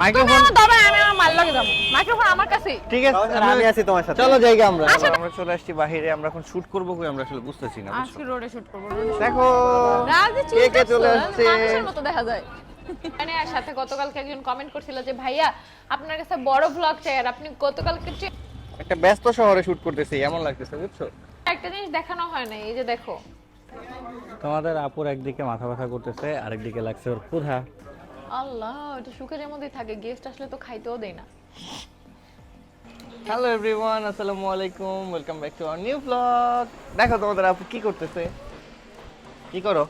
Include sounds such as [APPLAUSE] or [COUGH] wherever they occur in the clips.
Microphone তবে আমি আমার মাল লাগে যাব মাইক্রোফোন আমার কাছে ঠিক আছে আমি আছি তোমার সাথে। চলো জায়গা আমরা। আমরা চলে আসছি বাইরে আমরা এখন শুট করব কই আমরা আসলে বুঝতেছি না আজকে রোডে শুট করব দেখো রাজে কে কে চলে চলে আসছে? মানুষের মতো দেখা যায়। মানে আর সাথে গতকালকে একজন কমেন্ট করছিল যে ভাইয়া আপনার কাছে বড় ব্লগ চাই আর আপনি গতকালকে একটা ব্যস্ত শহরে শুট করতেছি এমন লাগতেছে বুঝছ? একটা জিনিস দেখানো হয় না এই যে দেখো। তোমাদের আপুর একদিকে মাথা ব্যথা করতেছে আরেকদিকে লাগছে ওর ক্ষুধা। আল্লাহ এটা সুখের মধ্যেই থাকে গেস্ট আসলে তো খাইতেও দেয় না। হ্যালো এভরিওয়ান আসসালামু আলাইকুম welcome back to our new blog দেখো তোমাদের আপু কি করতেছে? কি করো?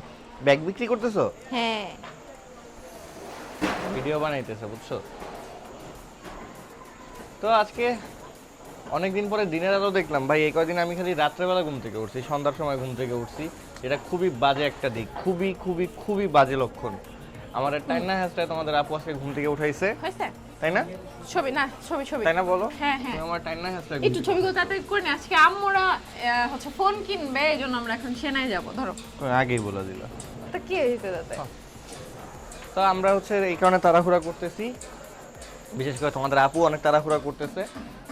ব্যাগ বিক্রি করতেছো? হ্যাঁ। ভিডিও বানাইতেছে বুঝছ? তো আজকে অনেকদিন পরে দিনের আলো দেখলাম। ভাই এই কয়দিন আমি খালি রাত্রেবেলা ঘুম থেকে উঠছি সন্ধ্যার সময় ঘুম থেকে উঠছি। এটা খুবই বাজে একটা দিক খুবই খুবই খুবই বাজে লক্ষণ। আমার টাইনা হ্যাশটায় তোমাদের আপু আজকে ঘুম থেকে উঠাইছে। হয়েছে? তাই না ছবি না ছবি ছবি। তাই না বলো। হ্যাঁ, হ্যাঁ। আমার টাইনা হ্যাশটায় একটু ছবিগুলো তাড়াতাড়ি করে নি আজকে আম্মুরা হচ্ছে ফোন কিনবে এই জন্য আমরা এখন সেনায় যাব ধরো। আগেই বলে দিল। তা কি হয়েছে তাতে? তো আমরা হচ্ছে এই কারণে তাড়াহুড়া করতেছি। বিশেষ করে তোমাদের আপু অনেক তাড়াহুড়া করতেছে।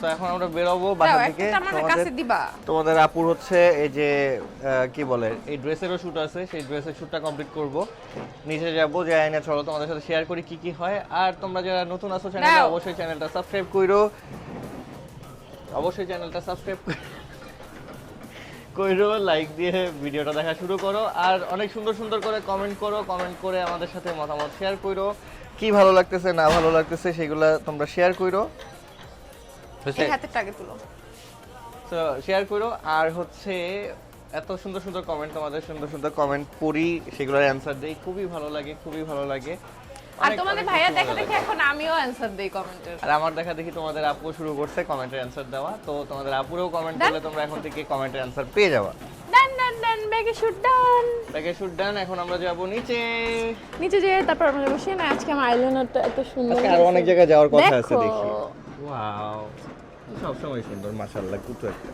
তো এখন আমরা বেরোবো বাসা থেকে আমার তোমাদের কাছে দিবা। তোমাদের আপুর হচ্ছে এই যে কি বলে এই ড্রেসেরও শুট আছে। সেই ড্রেসের শুটটা কমপ্লিট করব। নিচে যাব যে আইনে চলো তোমাদের সাথে শেয়ার করি কি কি হয়। আর তোমরা যারা নতুন আছো চ্যানেলে অবশ্যই চ্যানেলটা সাবস্ক্রাইব কইরো। অবশ্যই চ্যানেলটা সাবস্ক্রাইব কইরো লাইক দিয়ে ভিডিওটা দেখা শুরু করো। আর অনেক সুন্দর সুন্দর করে কমেন্ট করো কমেন্ট করে আমাদের সাথে মতামত শেয়ার কইরো। কি ভালো লাগতেছে না ভালো লাগতেছে সেগুলো তোমরা শেয়ার কইরো। বুঝলে? এই তুলো তো শেয়ার করো আর হচ্ছে এত সুন্দর সুন্দর কমেন্ট তোমাদের সুন্দর সুন্দর কমেন্ট পড়ি সেগুলোর অ্যান্সার দেই। খুবই ভালো লাগে খুবই ভালো লাগে। আর তোমাদের ভাইয়া দেখা দেখে এখন আমিও অ্যানসার দেই কমেন্টের আর আমার দেখা দেখি তোমাদের আপু শুরু করছে কমেন্টের অ্যান্সার দেওয়া। তো তোমাদের আপুরেও কমেন্ট? করলে তোমরা এখন থেকে কমেন্টের অ্যান্সার পেয়ে যাবা। ডান ডান ডান ব্যাগে শুট ডান ব্যাগে শুট ডান এখন আমরা যাব নিচে। নিচে যেয়ে তারপর আমরা বসে। না আজকে আমার আইলাইনারটা এত সুন্দর আজকে আরও অনেক জায়গায় যাওয়ার কথা আছে দেখি। ওয়াও সব সময় সুন্দর মাশাআল্লাহ কুতু একটা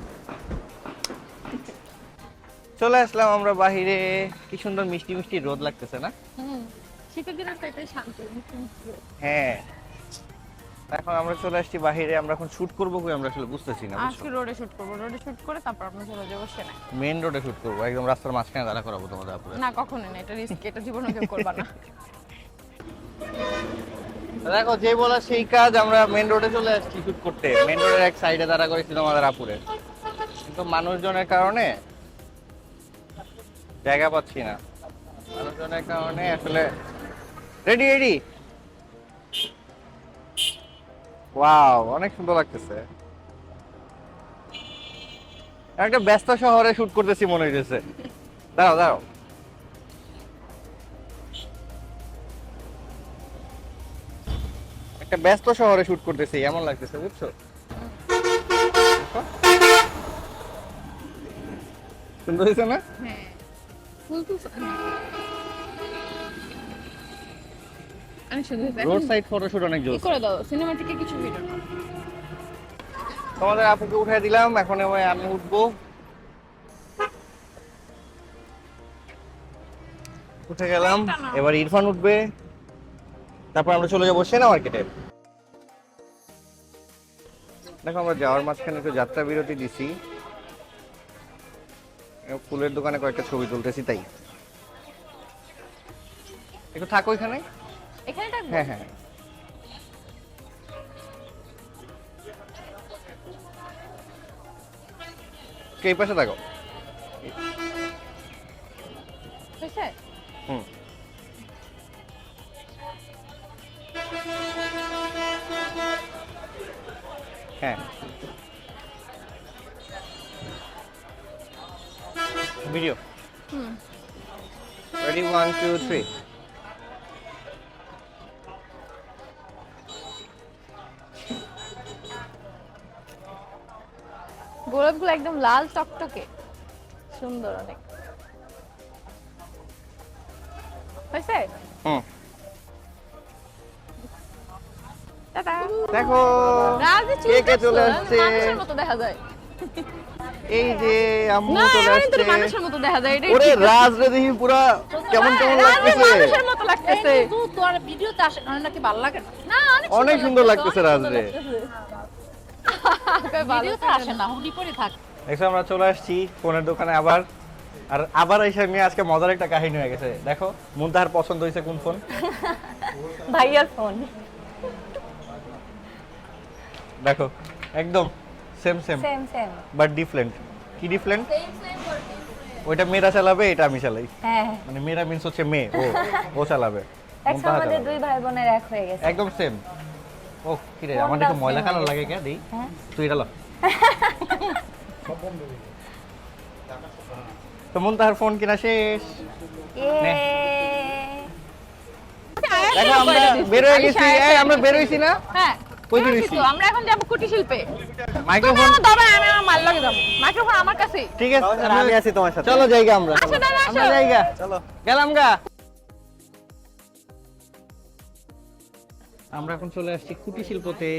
চলে আসলাম আমরা বাহিরে। কি সুন্দর মিষ্টি মিষ্টি রোদ লাগতেছে না? হুম শীতের দিনের তো এটাই শান্তি হ্যাঁ। এখন আমরা চলে আসছি বাহিরে আমরা এখন শুট করব কই আমরা আসলে বুঝতেছি না আজকে রোডে শুট করব রোডে শুট করে তারপর আমরা চলে যাব সেনায়। মেইন রোডে শুট করব একদম রাস্তার মাঝখানে দাঁড়া করাবো তোমাদের না কখনো না এটা রিস্ক এটা জীবনে কেউ করবা না। [LAUGHS] দেখো, যে বলা সেই কাজ, আমরা মেইন রোডে চলে আসছি শুট করতে। মেইন রোডের এক সাইডে দাঁড়া করেছি তোমাদের আপুরে। কিন্তু মানুষজনের কারণে জায়গা পাচ্ছি না। মানুষজনের কারণে আসলে রেডি রেডি ওয়াও অনেক সুন্দর লাগতেছে। একটা ব্যস্ত শহরে শুট করতেছি মনে হইতেছে। দাঁড়াও দাঁড়াও। একটা ব্যস্ত শহরে শুট করতেছি এমন লাগতেছে বুঝছ? সুন্দর হয়েছে না। রোড সাইড ফটোশুট অনেক করে দাও? সিনেমা থেকে কিছু ভিডিও তোমাদের আপুকে উঠাই দিলাম এখন আমি উঠবো। উঠে গেলাম এবার ইরফান উঠবে। তারপর আমরা চলে যাব সেনা মার্কেটে দেখো আমরা যাওয়ার মাঝখানে একটু যাত্রা বিরতি দিছি। ফুলের দোকানে কয়েকটা ছবি তুলতেছি তাই। একটু থাকো এখানে। এখানে থাকব? হ্যাঁ হ্যাঁ। এই পাশে থাকো। হুম। হ্যাঁ। ভিডিও হুম। রেডি ওয়ান টু থ্রি গোলাপগুলো একদম লাল টকটকে। সুন্দর অনেক। হয়েছে? হুম। দেখো কে কে চলে আসছে? মানুষের মতো দেখা যায়। এই যে আম্মু চলে আসছে। মানুষের মতো দেখা যায় এটা ওরে রাজ রে দেখি পুরা কেমন কেমন লাগতেছে? মানুষের মতো লাগতেছে। কিন্তু তোর ভিডিওতে আসে কারণ নাকি ভালো লাগে না। না অনেক অনেক সুন্দর লাগতেছে রাজ রে [LAUGHS] ভিডিওতে আসে না হুডি পরে থাকে। দেখো আমরা চলে আসছি ফোনের দোকানে আবার। আর আবার এসে নিয়ে আজকে মজার একটা কাহিনী হয়ে গেছে। দেখো মুন্তাহার পছন্দ হয়েছে কোন ফোন? [LAUGHS] ভাইয়ার ফোন। দেখো একদম same same same same but different কি ডিফারেন্ট ওইটা মেয়েরা চালাবে এটা আমি চালাই। হ্যাঁ। মানে মেয়েরা মিন্স হচ্ছে মেয়ে ও ও চালাবে। একসাথে আমাদের দুই ভাই বোনের এক হয়ে গেছে। একদম সেম ও কি রে আমার একটু ময়লা কালার লাগে কে? দেই। হ্যাঁ। তুই এটা ল। [LAUGHS] তো মুনতাহার ফোন কিনা শেষ। দেখো আমরা বের হয়ে গেছি। এই আমরা বের হইছি না? হ্যাঁ। কই বেরোছি আমরা এখন যাব কুটির শিল্পে মাইক্রোফোন তুমি আমার আমি আমার মাল লাগে যাব। মাইক্রোফোন আমার কাছে। ঠিক আছে আমি আছি তোমার সাথে। চলো জায়গা আমরা। আমরা জায়গা। চলো। গেলাম গা। আমরা এখন চলে আসছি কুটির শিল্পতে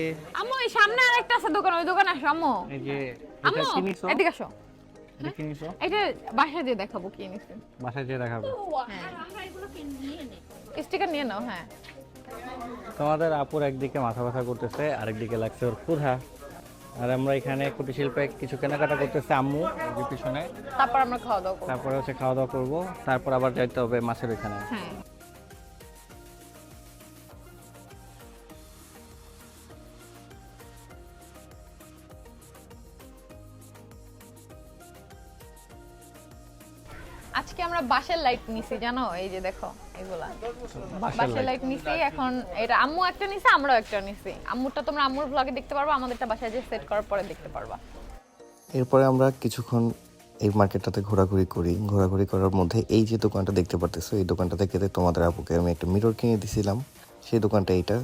আম্মু এই সামনে আরেকটা আছে দোকান ওই দোকানে আসো আম্মু। এই যে এটা আম্মু এদিকে আসো। এটা কিনিছো? এটা বাসায় দিয়ে দেখাবো কি নিছে বাসায় যেয়ে দেখাবো স্টিকার নিয়ে নাও হ্যাঁ। তোমাদের আপুর একদিকে মাথা ব্যথা করতেছে আরেকদিকে লাগছে ওর ক্ষুধা। আর আমরা এখানে কুটির শিল্পে কিছু কেনাকাটা করতেছে আম্মু যে পিছনে। তারপর আমরা খাওয়া দাওয়া তারপরে হচ্ছে খাওয়া দাওয়া করব তারপর আবার যাইতে হবে মাছের ওইখানে। লাইট নিছি জানো? এই যে দেখো এগুলা। বাসের লাইট নিছি এখন এটা আম্মু একটা নিছে আমরাও একটা নিছি। আম্মুরটা তোমরা আম্মুর ব্লগে দেখতে পারবা আমাদেরটা বাসায় যে সেট করার পরে দেখতে পারবা। এরপরে আমরা কিছুক্ষণ এই মার্কেটটাতে ঘোরাঘুরি করি। ঘোরাঘুরি করার মধ্যে এই যে দোকানটা দেখতে পারতেছো এই দোকানটা থেকে তোমাদের আপুকে আমি একটা মিরর কিনে দিছিলাম। সেই দোকানটা এইটা।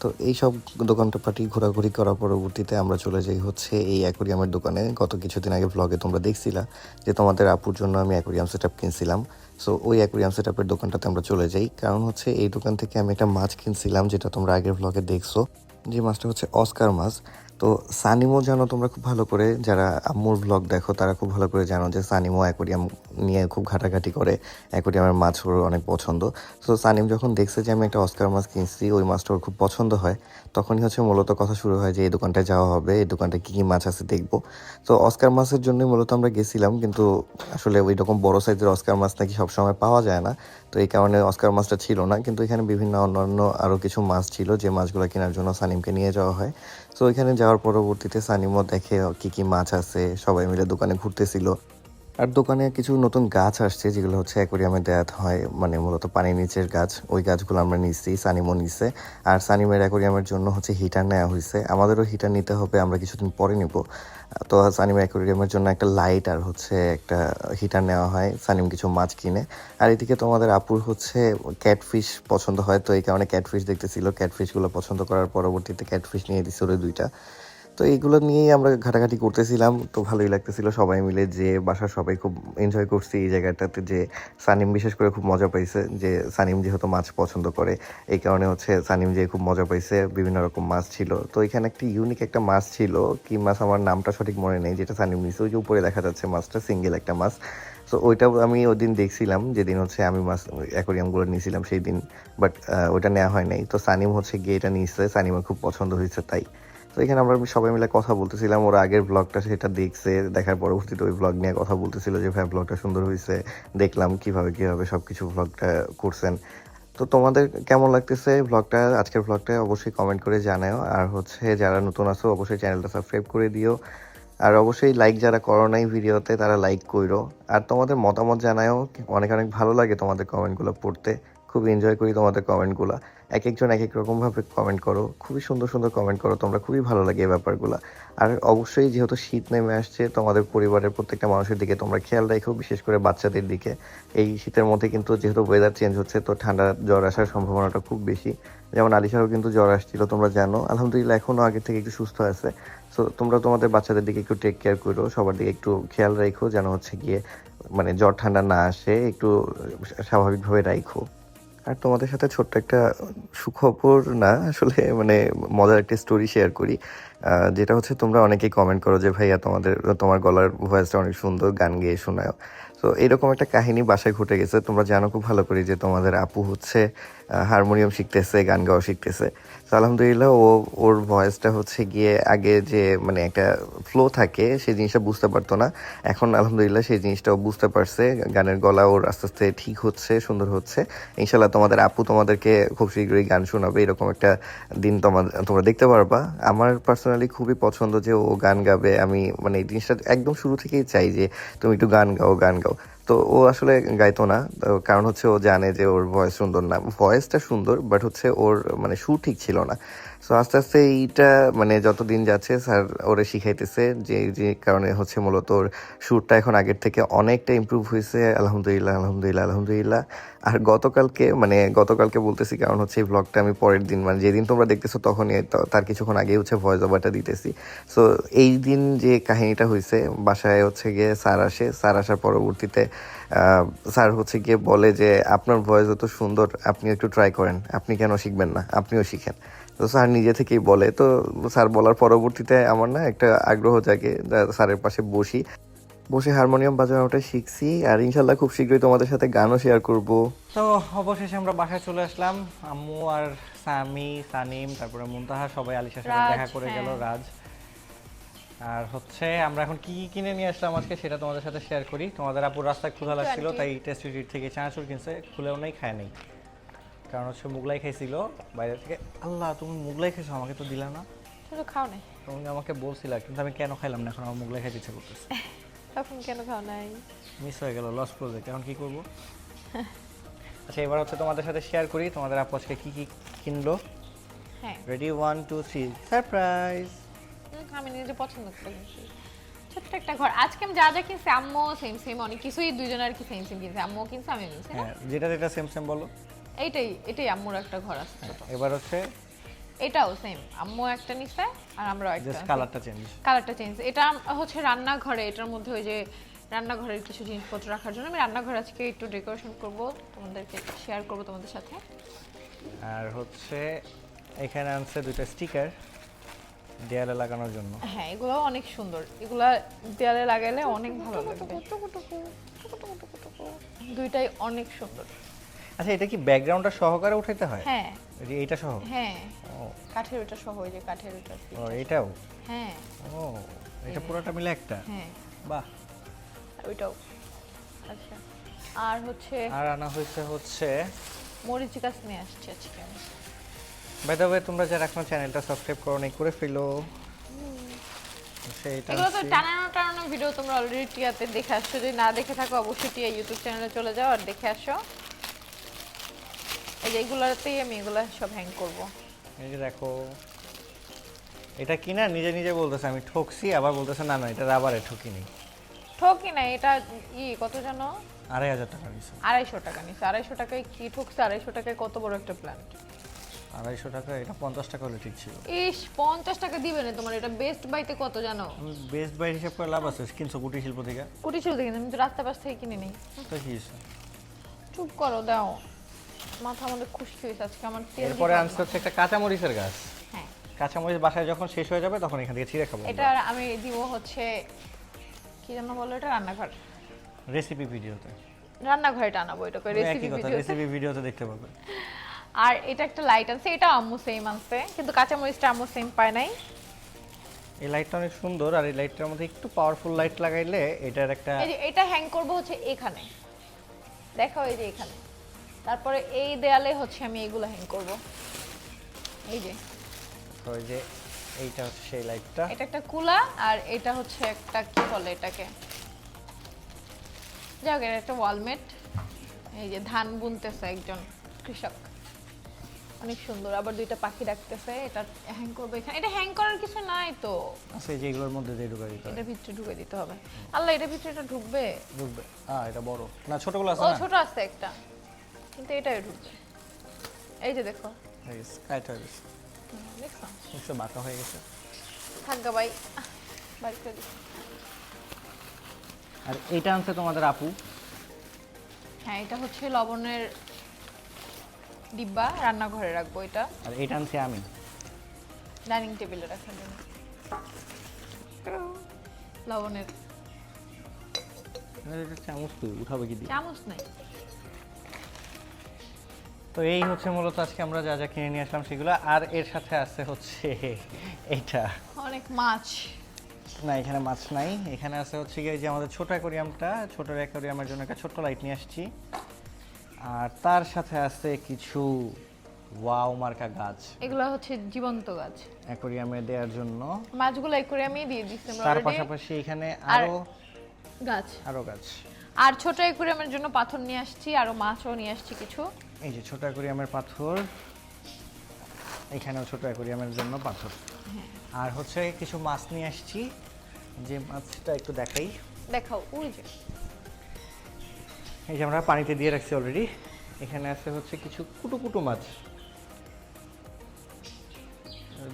তো এই সব দোকানটা পাটি ঘোরাঘুরি করার পরবর্তীতে আমরা চলে যাই হচ্ছে এই অ্যাকোরিয়ামের দোকানে। গত কিছুদিন আগে ভ্লগে তোমরা দেখছিলা যে তোমাদের আপুর জন্য আমি অ্যাকোরিয়াম সেট আপ কিনছিলাম। সো ওই অ্যাকোরিয়াম সেট আপের দোকানটাতে আমরা চলে যাই। কারণ হচ্ছে এই দোকান থেকে আমি একটা মাছ কিনছিলাম, যেটা তোমরা আগের ব্লগে দেখছ। যে মাছটা হচ্ছে অস্কার মাছ। তো সানিমো জানো তোমরা খুব ভালো করে। যারা আম্মুর ব্লগ দেখো, তারা খুব ভালো করে জানো যে সানিমো অ্যাকোরিয়াম নিয়ে খুব ঘাটাঘাটি করে। অ্যাকোরিয়ামের মাছ ওর অনেক পছন্দ। সো সানিম যখন দেখছে যে আমি একটা অস্কার মাছ কিনছি, ওই মাছটা ওর খুব পছন্দ হয়। তখনই হচ্ছে মূলত কথা শুরু হয় যে, এই দোকানটায় যাওয়া হবে, এই দোকানটায় কী কী মাছ আছে দেখব। তো অস্কার মাছের জন্যই মূলত আমরা গেছিলাম, কিন্তু আসলে ওই রকম বড় সাইজের অস্কার মাছ নাকি সবসময় পাওয়া যায় না। তো এই কারণে অস্কার মাছটা ছিল না, কিন্তু এখানে বিভিন্ন অন্যান্য আরও কিছু মাছ ছিল, যে মাছগুলো কেনার জন্য সানিমকে নিয়ে যাওয়া হয়। তো ওইখানে যাওয়ার পরবর্তীতে সানিমও দেখে কি কি মাছ আছে, সবাই মিলে দোকানে ঘুরতেছিল। আর দোকানে কিছু নতুন গাছ আসছে, যেগুলো হচ্ছে অ্যাকোরিয়ামে দেওয়া হয় মানে মূলত পানির নিচের গাছ। ওই গাছগুলো আমরা নিচ্ছি সানিমও নিচ্ছে। আর সানিমের অ্যাকোরিয়ামের জন্য হচ্ছে হিটার নেওয়া হয়েছে। আমাদেরও হিটার নিতে হবে, আমরা কিছুদিন পরে নিব। তো সানিম অ্যাকোরিয়ামের জন্য একটা লাইট আর হচ্ছে একটা হিটার নেওয়া হয় সানিম কিছু মাছ কিনে। আর এদিকে তোমাদের আপুর হচ্ছে ক্যাটফিশ পছন্দ হয়, তো এই কারণে ক্যাটফিশ দেখতেছিল। ক্যাটফিশগুলো পছন্দ করার পরবর্তীতে ক্যাটফিশ নিয়ে দিছিল দুইটা। তো এইগুলো নিয়েই আমরা ঘাটাঘাটি করতেছিলাম। তো ভালোই লাগতেছিল সবাই মিলে যে বাসার সবাই খুব এনজয় করছি এই জায়গাটাতে যে সানিম বিশেষ করে খুব মজা পাইছে যে সানিম যেহেতু মাছ পছন্দ করে, এই কারণে হচ্ছে সানিম যে খুব মজা পাইছে, বিভিন্ন রকম মাছ ছিল। তো এখানে একটা ইউনিক একটা মাছ ছিল, কি মাছ আমার নামটা সঠিক মনে নেই, যেটা সানিম নিছে, ওই যে উপরে দেখা যাচ্ছে মাছটা সিঙ্গেল একটা মাছ। তো ওইটাও আমি ওই দিন দেখছিলাম, যেদিন হচ্ছে আমি মাছ অ্যাকোরিয়ামগুলো নিয়েছিলাম সেই দিন বাট ওইটা নেওয়া হয় নাই। তো সানিম হচ্ছে গিয়ে এটা নিয়েছে সানিমের খুব পছন্দ হয়েছে তাই। তো এখানে আমরা সবাই মিলে কথা বলতেছিলাম। ওরা আগের ব্লগটা সেটা দেখছে, দেখার পরবর্তীতে ওই ব্লগ নিয়ে কথা বলতেছিল যে, ভাই ব্লগটা সুন্দর হয়েছে দেখলাম কীভাবে কীভাবে সব কিছু ব্লগটা করছেন। তো তোমাদের কেমন লাগতেছে ব্লগটা আজকের ব্লগটা অবশ্যই কমেন্ট করে জানাও। আর হচ্ছে, যারা নতুন আছো, অবশ্যই চ্যানেলটা সাবস্ক্রাইব করে দিও। আর অবশ্যই লাইক যারা করো নাই ভিডিওতে, তারা লাইক কইরো। আর তোমাদের মতামত জানাও। অনেক অনেক ভালো লাগে তোমাদের কমেন্টগুলো পড়তে। খুব এনজয় করি তোমাদের কমেন্টগুলো এক একজন এক এক রকমভাবে কমেন্ট করো। খুবই সুন্দর সুন্দর কমেন্ট করো। তোমরা খুবই ভালো লাগে এই ব্যাপারগুলো। আর অবশ্যই যেহেতু শীত নেমে আসছে, তোমাদের পরিবারের প্রত্যেকটা মানুষের দিকে তোমরা খেয়াল রাখো, বিশেষ করে বাচ্চাদের দিকে। এই শীতের মধ্যে কিন্তু যেহেতু ওয়েদার চেঞ্জ হচ্ছে, তো ঠান্ডা জ্বর আসার সম্ভাবনাটা খুব বেশি। যেমন আলিশারও কিন্তু জ্বর আসছিল, তোমরা জানো। আলহামদুলিল্লাহ এখনও আগের থেকে একটু সুস্থ আছে। সো তোমরা তোমাদের বাচ্চাদের দিকে একটু টেক কেয়ার করো, সবার দিকে একটু খেয়াল রাখো, যেন হচ্ছে গিয়ে মানে জ্বর ঠান্ডা না আসে, একটু স্বাভাবিকভাবে রাখো আর তোমাদের সাথে ছোট্ট একটা সুখবর না, আসলে মানে মজার একটা স্টোরি শেয়ার করি। যেটা হচ্ছে তোমরা অনেকেই কমেন্ট করো যে, ভাইয়া, তোমাদের, তোমার গলার ভয়েসটা অনেক সুন্দর, গান গেয়ে শোনায় তো এরকম একটা কাহিনী বাসায় ঘটে গেছে। তোমরা জানো খুব ভালো করি যে, তোমাদের আপু হচ্ছে হারমোনিয়াম শিখতেছে, গান গাওয়া শিখতেছে। তো আলহামদুলিল্লাহ, ও, ওর ভয়েসটা হচ্ছে গিয়ে আগে যে মানে একটা ফ্লো থাকে, সেই জিনিসটা বুঝতে পারতো না। এখন আলহামদুলিল্লাহ সেই জিনিসটাও বুঝতে পারছে। গানের গলা ওর আস্তে আস্তে ঠিক হচ্ছে, সুন্দর হচ্ছে। ইনশাল্লাহ তোমাদের আপু তোমাদেরকে খুব শীঘ্রই গান শোনাবে, এরকম একটা দিন তোমাদের তোমরা দেখতে পারবা। আমার পার্সোনালি খুবই পছন্দ যে ও গান গাবে। আমি মানে এই জিনিসটা একদম শুরু থেকেই চাই যে, তুমি একটু গান গাও গান গাও। তো ও আসলে গাইতো না। কারণ হচ্ছে ও জানে যে ওর ভয়েস সুন্দর না। ভয়েসটা সুন্দর বাট হচ্ছে ওর মানে সুর ঠিক ছিল না। সো আস্তে আস্তে এইটা মানে যত দিন যাচ্ছে, স্যার ওরে শিখাইতেছে যে যে কারণে হচ্ছে মূলত ওর সুরটা এখন আগের থেকে অনেকটা ইমপ্রুভ হয়েছে আলহামদুলিল্লাহ আলহামদুলিল্লাহ আলহামদুলিল্লাহ। আর গতকালকে মানে গতকালকে বলতেছি, কারণ হচ্ছে এই ব্লগটা আমি পরের দিন মানে যেদিন তোমরা দেখতেছো তখনই তার কিছুক্ষণ আগে হচ্ছে ভয়েস ওভারটা দিতেছি। সো এই দিন যে কাহিনীটা হয়েছে বাসায় হচ্ছে গিয়ে স্যার আসে। স্যার আসার পরবর্তীতে স্যার হচ্ছে গিয়ে বলে যে আপনার ভয়েস এত সুন্দর আপনি একটু ট্রাই করেন। আপনি কেন শিখবেন না? আপনিও শিখেন। তো স্যার নিজে থেকেই বলে। তো স্যার বলার পরবর্তীতে আমার না একটা আগ্রহ জাগে স্যারের পাশে বসি। বসে হারমোনিয়াম বাজানোটা শিখছি আর ইনশাল্লাহ খুব শীঘ্রই তোমাদের সাথে গানও শেয়ার করব। তো অবশেষে আমরা বাসায় চলে আসলাম। আম্মু আর সামি সানিম তারপরে মুনতাহা সবাই আলিশার সাথে দেখা করে গেল হ্যাঁ। রাজ। আর হচ্ছে আমরা এখন কি কি কিনে নিয়ে আসলাম আজকে সেটা তোমাদের সাথে শেয়ার করি। তোমাদের আপুর রাস্তায় ক্ষুধা লাগছিল তাই টেস্ট স্ট্রিট থেকে চানাচুর কিনছে খুলেও নেই খায় নেই। কারণ হচ্ছে মুগলাই খাইছিল বাইরে থেকে আল্লাহ তুমি মুগলাই খাইছো আমাকে তো দিলা না। শুধু খাও নাই। তুমি আমাকে বলছিলা কিন্তু আমি কেন খাইলাম না এখন আমার মুগলাই খাইতে ইচ্ছে করতেছে। তখন কেন খাও নাই? মিস হয়ে গেল লস প্রজেক্ট এখন কি করব? আচ্ছা এবার হচ্ছে তোমাদের সাথে শেয়ার করি তোমাদের আপু আজকে কি কি কিনলো? হ্যাঁ। Ready one two three surprise আমি নিজে পছন্দ করে। ছোট্ট একটা ঘর। আজকে আমি যা যা কিনছি আম্মু সেম সেম অনেক কিছুই দুইজনের আর কি সেম সেম কিনছে। আম্মু কিনছে আমি কিনছি হ্যাঁ যেটা যেটা সেম সেম বলো। এইটাই এটাই আম্মুর একটা ঘর আছে ছোট। এবার হচ্ছে? এটাও সেম আম্মু একটা নিছে আর আমরাও একটা জাস্ট কালারটা চেঞ্জ কালারটা চেঞ্জ এটা হচ্ছে রান্নাঘরে এটার মধ্যে ওই যে রান্নাঘরের কিছু জিনিসপত্র রাখার জন্য। আমি রান্নাঘর আজকে একটু ডেকোরেশন করব তোমাদেরকে শেয়ার করব তোমাদের সাথে। আর হচ্ছে এখানে আনছে দুইটা স্টিকার দেয়ালে লাগানোর জন্য। হ্যাঁ এগুলো অনেক সুন্দর। এগুলা দেয়ালে লাগাইলে অনেক ভালো লাগবে। দুইটাই অনেক সুন্দর। আচ্ছা এটা কি ব্যাকগ্রাউন্ডটা সহকারে উঠাইতে হয়? হ্যাঁ। এই যে এইটা সহ? হ্যাঁ। ও। কাঠের ওটা সহ ওই যে কাঠের ওটা ও, এটাও? হ্যাঁ। ও এটা পুরোটা মিলে একটা? হ্যাঁ। বাহ। আর ওইটাও। আচ্ছা। আর হচ্ছে আর আনা হয়েছে হচ্ছে মরিচ গাছ নিয়ে আসছি আজকে আমি। বাই দ্য ওয়ে তোমরা যারা এখনও চ্যানেলটা সাবস্ক্রাইব করো নাই করে ফেলো। সেইটা এগুলো তো টানানো টানানো ভিডিও তোমরা অলরেডি টিয়াতে দেখে আসছো। যদি না দেখে থাকো অবশ্যই টিয়া ইউটিউব চ্যানেলে চলে যাও আর দেখে আসো। এই যে এগুলোতেই আমি এগুলো সব হ্যাং করব। এই যে দেখো এটা কিনা নিজে নিজে বলতেছে আমি ঠকছি আবার বলতেছে না না এটা রাবারে ঠকিনি। ঠকি না এটা ই কত জানো? আড়াই হাজার টাকা নিছে। আড়াইশো টাকা নিচ্ছে আড়াইশো টাকায় কি ঠকছে? আড়াইশো টাকায় কত বড় একটা প্ল্যান্ট আড়াইশো টাকা এটা পঞ্চাশ টাকা হলে ঠিক ছিল। ইস পঞ্চাশ টাকা দিবে না তোমার এটা বেস্ট বাইতে কত জানো? বেস্ট বাই হিসাব করে লাভ আছে কিনছো কুটির শিল্প থেকে? কুটি ছিল দেখি আমি তো রাস্তা পাশ থেকে কিনে নিই। তো কি চুপ করো দাও। মাথা আমাদের খুশকি হয়েছে আজকে আমার তেল এরপরে আনছে হচ্ছে একটা কাঁচামরিচের গাছ। হ্যাঁ। কাঁচামরিচ বাসায় যখন শেষ হয়ে যাবে তখন এখান থেকে ছিঁড়ে খাব এটা আমি দিব হচ্ছে কি যেন বলো এটা রান্নাঘর। রেসিপি ভিডিওতে রান্নাঘরে টানাবো এটা রেসিপি একই কথা ভিডিও রেসিপি ভিডিওতে দেখতে পাবে। আর এটা একটা লাইট আছে এটা আম্মু সেম আছে কিন্তু কাঁচামরিচটা আম্মু সেম পায় নাই। এই লাইটটা অনেক সুন্দর আর এই লাইটটার মধ্যে একটু পাওয়ারফুল লাইট লাগাইলে এটার একটা এই যে এটা হ্যাং করব হচ্ছে এখানে। দেখো এই যে এখানে। তারপরে এই দেয়ালে হচ্ছে আমি এগুলো হ্যাং করব। এই যে। ওই যে এইটা হচ্ছে সেই লাইটটা এটা একটা কুলা আর এটা হচ্ছে একটা কি বলে এটাকে? যাক এটা একটা ওয়ালমেট এই যে ধান বুনতেছে একজন কৃষক। অনেক সুন্দর। আবার দুইটা পাখি রাখতেছে এটা হ্যাং করবে এখানে। এটা হ্যাং করার কিছু নাই তো। আছে এই যে এগুলোর মধ্যে দিয়ে ঢুকাই দিতে হবে। এটার ভিতরে ঢুকে দিতে হবে। আল্লাহ এটা ভিতরে এটা ঢুকবে? ঢুকবে। হ্যাঁ এটা বড়। না ছোটগুলো আছে ও ছোট আছে একটা। কিন্তু এটাই ঢুকবে। এই যে দেখো। হয়ে গেছে হুম, দেখছ? একটু বাঁকা হয়ে গেছে। থাকগা ভাই আহ, করে দিচ্ছি। আর এইটা আনছে তোমাদের আপু। হ্যাঁ এটা হচ্ছে লবণের ডিব্বা রান্নাঘরে রাখব এটা। আর এটা আনছি আমি। ডাইনিং টেবিলে রাখার জন্য। লবণের। এটা চামচ তুই উঠাবে কি দিয়ে? চামচ নাই। তো এই হচ্ছে মূলত আজকে আমরা যা যা কিনে নিয়ে আসলাম সেগুলো। আর এর সাথে আছে হচ্ছে এইটা অনেক মাছ। না এখানে মাছ নাই। এখানে আছে হচ্ছে গিয়ে যে আমাদের ছোট অ্যাকোরিয়ামটা। ছোট অ্যাকোরিয়ামের জন্য একটা ছোট্ট লাইট নিয়ে আসছি। আর তার সাথে আছে কিছু ওয়াও মার্কা গাছ। এগুলো হচ্ছে জীবন্ত গাছ। অ্যাকোরিয়ামে দেওয়ার জন্য। মাছগুলো এই দিয়ে দিচ্ছি আমরা তার পাশাপাশি এখানে আরও গাছ। আরও গাছ। আর ছোট অ্যাকুরিয়ামের জন্য পাথর নিয়ে আসছি আরও মাছও নিয়ে আসছি কিছু। এই যে ছোট অ্যাকোরিয়ামের পাথর এখানেও ছোট অ্যাকোরিয়ামের জন্য পাথর। আর হচ্ছে কিছু মাছ নিয়ে আসছি যে মাছটা একটু দেখাই। দেখাও ওই যে। এই যে আমরা পানিতে দিয়ে রাখছি অলরেডি এখানে আছে হচ্ছে কিছু কুটু কুটু মাছ।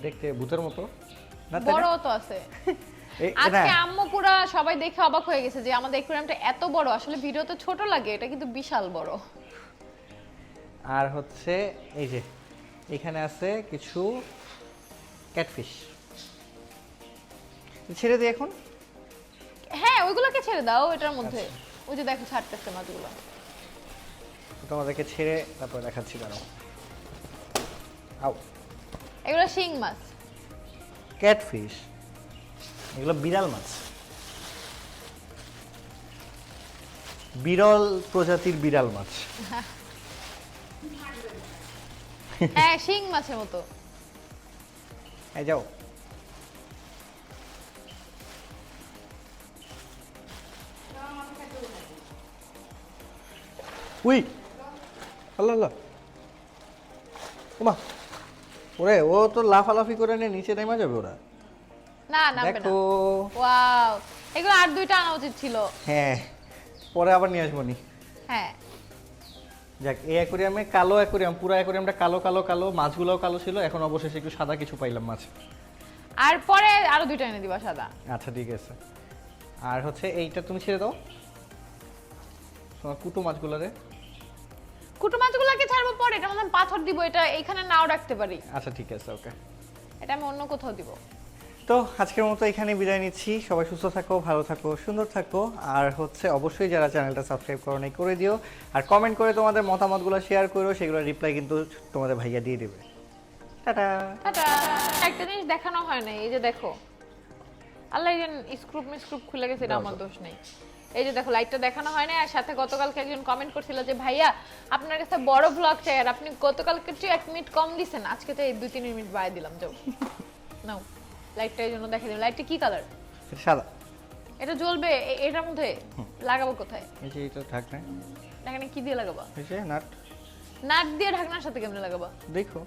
দেখতে ভূতের মতো। না বড় তো আছে। আজকে না, আম্মু পুরা সবাই দেখে অবাক হয়ে গেছে যে আমাদের অ্যাকুরিয়ামটা এত বড় আসলে ভিডিওতে ছোট লাগে এটা কিন্তু বিশাল বড়। আর হচ্ছে এই যে এখানে আছে কিছু ক্যাটফিশ ছেড়ে দিই এখন। হ্যাঁ ওইগুলোকে ছেড়ে দাও এটার মধ্যে। ওই যে দেখো ছাড়তেছে মাছগুলো। তোমাদেরকে ছেড়ে তারপর দেখাচ্ছি দাঁড়াও। আও। এগুলো শিং মাছ। ক্যাটফিশ। এগুলো বিড়াল মাছ। বিরল প্রজাতির বিড়াল মাছ। হ্যাঁ শিং মাছের মতো। এই যাও। উই আল্লাহ আল্লাহ ওমা ওরে ও তো লাফালাফি করে নিয়ে নিচে নেমে যাবে ওরা। না না। দেখো। ওয়াও। এগুলো আর দুইটা আনা উচিত ছিল। হ্যাঁ। পরে আবার নিয়ে আসব নি। হ্যাঁ। যাক এই অ্যাকোরিয়ামে কালো অ্যাকোরিয়াম পুরো অ্যাকোরিয়ামটা কালো কালো কালো মাছগুলোও কালো ছিল এখন অবশেষে একটু সাদা কিছু পাইলাম মাছ। আর পরে আরও দুইটা এনে দিবা সাদা। আচ্ছা ঠিক আছে। আর হচ্ছে এইটা তুমি ছেড়ে দাও। তোমার কুটো মাছগুলো রে। কুটু মাছগুলোকে ছাড়বো পরে এটা মধ্যে পাথর দিব এটা এইখানে নাও রাখতে পারি। আচ্ছা ঠিক আছে ওকে। এটা আমি অন্য কোথাও দিব। তো আজকের মতো এখানে বিদায় নিচ্ছি। সবাই সুস্থ থাকো ভালো থাকো সুন্দর থাকো। আর হচ্ছে অবশ্যই যারা চ্যানেলটা সাবস্ক্রাইব করো নাই করে দিও। আর কমেন্ট করে তোমাদের মতামতগুলো শেয়ার করো সেগুলো রিপ্লাই কিন্তু তোমাদের ভাইয়া দিয়ে দেবে। টাটা! টাটা! একটা জিনিস দেখানো হয় না এই যে দেখো। আল্লাহ স্ক্রুপ মিস্ক্রুপ খুলে গেছে এটা আমার দোষ নেই। এই যে দেখো লাইটটা দেখানো হয় না আর সাথে গতকালকে একজন কমেন্ট করছিল যে ভাইয়া আপনার কাছে বড় ব্লগ চাই আর আপনি গতকালকে একটু এক মিনিট কম দিছেন আজকে তো এই দুই তিন মিনিট বাড়িয়ে দিলাম যাও। [LAUGHS] নাও লাইটটা এই জন্য দেখে দিলাম। লাইটটা কি কালার সাদা। এটা জ্বলবে এটার মধ্যে লাগাবো কোথায়? এই যে এটা ঢাকনা। এখানে কি দিয়ে লাগাবা? এই যে নাট। নাট দিয়ে ঢাকনার সাথে কেমনে লাগাবা? দেখো।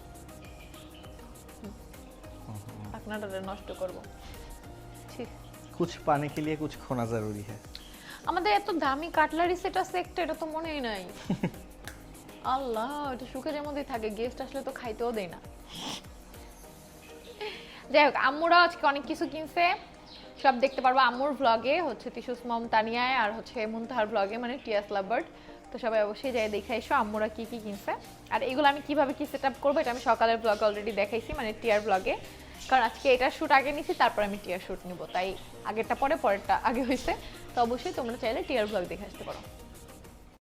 ঢাকনাটা নষ্ট করব। ঠিক কুছ পানি কে লিয়ে কুছ খোনা জরুরি হ্যাঁ আমাদের এত দামি কাটলারি সেট আছে একটা এটা তো মনেই নাই। [LAUGHS] আল্লাহ এটা সুখের মধ্যেই থাকে গেস্ট আসলে তো খাইতেও দেয় না। যাই হোক আম্মুরা আজকে অনেক কিছু কিনছে। সব দেখতে পারব আম্মুর ব্লগে হচ্ছে তিসুস মম তানিয়ায় আর হচ্ছে মুনতাহার ব্লগে মানে টিয়াস লাভার্ড তো সবাই অবশ্যই যাই দেখে এসো আম্মুরা কি কি কিনছে। আর এগুলো আমি কীভাবে কি সেট আপ করব এটা আমি সকালের ব্লগে অলরেডি দেখাইছি মানে টিয়ার ব্লগে কারণ আজকে এটা শ্যুট আগে নিছি, তারপর আমি টিয়ার শ্যুট নিব। তাই আগেরটা পরে, পরেরটা আগে হয়েছে। তো অবশ্যই তোমরা চাইলে টিয়ার ব্লগ দেখে আসতে পারো।